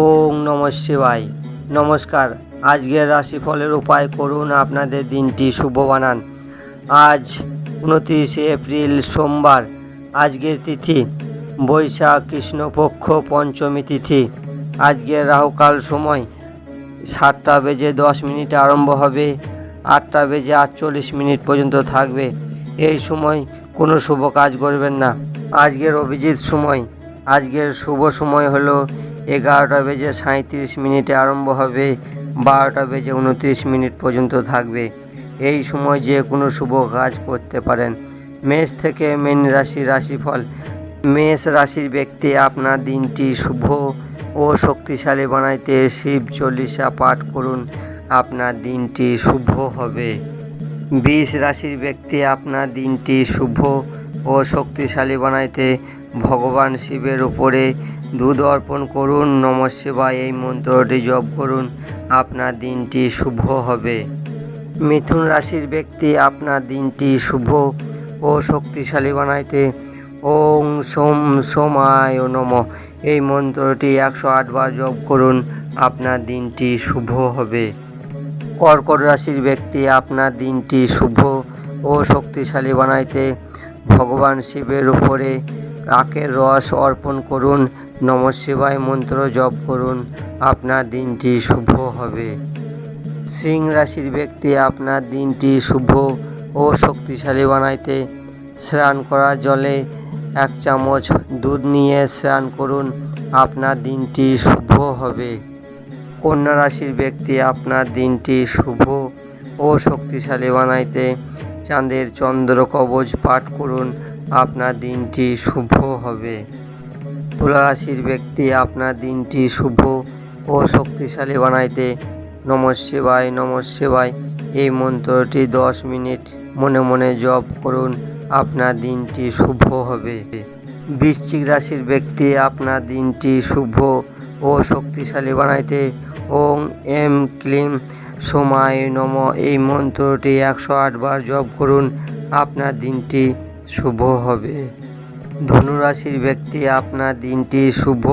ওং নম শিবায়। নমস্কার। আজকের রাশিফলের উপায় করুন আপনাদের দিনটি শুভ বানান। আজ উনত্রিশে এপ্রিল সোমবার। আজকের তিথি বৈশাখ কৃষ্ণপক্ষ পঞ্চমী তিথি। আজকের রাহুকাল সময় সাতটা বেজে দশ মিনিটে আরম্ভ হবে। আটটা বেজে আটচল্লিশ মিনিট পর্যন্ত থাকবে। এই সময় কোনো শুভ কাজ করবেন না। আজকের অভিজিৎ সময়। আজকের শুভ সময় হলো এগারোটা বেজে সাঁত্রিশ মিনিটে আরম্ভ হবে, বারোটা বেজে উনত্রিশ মিনিট পর্যন্ত থাকবে। এই সময় যে কোনো শুভ কাজ করতে পারেন। মেষ থেকে মেন রাশি রাশিফল। মেষ রাশির ব্যক্তি আপনার দিনটি শুভ ও শক্তিশালী বানাইতে শিব চল্লিশা পাঠ করুন। আপনার দিনটি শুভ হবে। বিষ রাশির ব্যক্তি আপনার দিনটি শুভ ও শক্তিশালী বানাইতে ভগবান শিবের উপরে দুধ অর্পণ করুন, নম শিবায় এই মন্ত্রটি জপ করুন, আপনার দিনটি শুভ হবে। মিথুন রাশির ব্যক্তি, আপনার দিনটি শুভ ও শক্তিশালী বানাইতে। ওং সোম সোমায় নম। এই মন্ত্রটি একশো আটবার জপ করুন, আপনার দিনটি শুভ হবে। কর্কট রাশির ব্যক্তি, আপনার দিনটি শুভ ও শক্তিশালী বানাইতে। ভগবান শিবের উপরে কাকের রস অর্পণ করুন? নম শিবায় মন্ত্র জপ করুন। আপনার দিনটি শুভ হবে। সিং রাশির ব্যক্তি, আপনার দিনটি শুভ ও শক্তিশালী বানাইতে স্নান করা জলে এক চামচ দুধ নিয়ে স্নান করুন। আপনার দিনটি শুভ হবে। কন্যা রাশির ব্যক্তি, আপনার দিনটি শুভ ও শক্তিশালী বানাইতে চাঁদের চন্দ্র কবচ পাঠ করুন। আপনার দিনটি শুভ হবে। তুলা রাশির ব্যক্তি আপনার দিনটি শুভ ও শক্তিশালী বানাইতে নম শিবায় নম শিবায়। এই মন্ত্রটি দশ মিনিট মনে মনে জপ করুন, আপনার দিনটি শুভ হবে। বৃশ্চিক রাশির ব্যক্তি আপনার দিনটি শুভ ও শক্তিশালী বানাইতে ওং এম ক্লিম সময় নম। এই মন্ত্রটি একশো আটবার জপ করুন, আপনার দিনটি শুভ হবে। ধনুরাশির ব্যক্তি আপনার দিনটি শুভ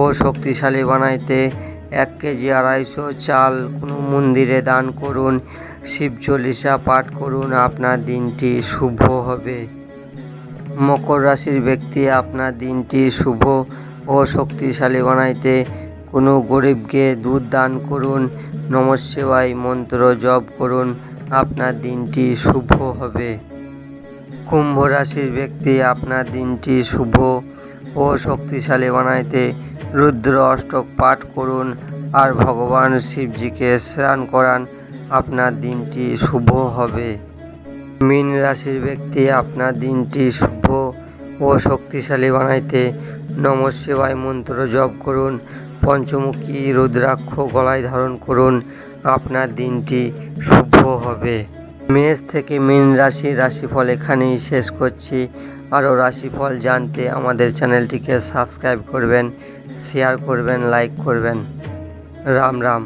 ও শক্তিশালী বানাইতে এক কেজি আড়াইশো চাল কোনো মন্দিরে দান করুন, শিব চল্লিশা পাঠ করুন, আপনার দিনটি শুভ হবে। মকর রাশির ব্যক্তি আপনার দিনটি শুভ ও শক্তিশালী বানাইতে কোনো গরিবকে দুধ দান করুন, নম মন্ত্র জপ করুন, আপনার দিনটি শুভ হবে। কুম্ভ রাশির ব্যক্তি আপনার দিনটি শুভ ও শক্তিশালী বানাইতে রুদ্র অষ্টক পাঠ করুন আর ভগবান শিবজিকে স্নান করান, আপনার দিনটি শুভ হবে। মীন রাশির ব্যক্তি আপনার দিনটি শুভ ও শক্তিশালী বানাইতে নম শিবায় মন্ত্র জপ করুন, পঞ্চমুখী রুদ্রাক্ষ গলায় ধারণ করুন, আপনার দিনটি শুভ হবে। মেষ থেকে মীন রাশি, রাশিফল এখানেই শেষ করছি। আরও রাশিফল জানতে আমাদের চ্যানেলটিকে সাবস্ক্রাইব করবেন, শেয়ার করবেন, লাইক করবেন। রাম রাম।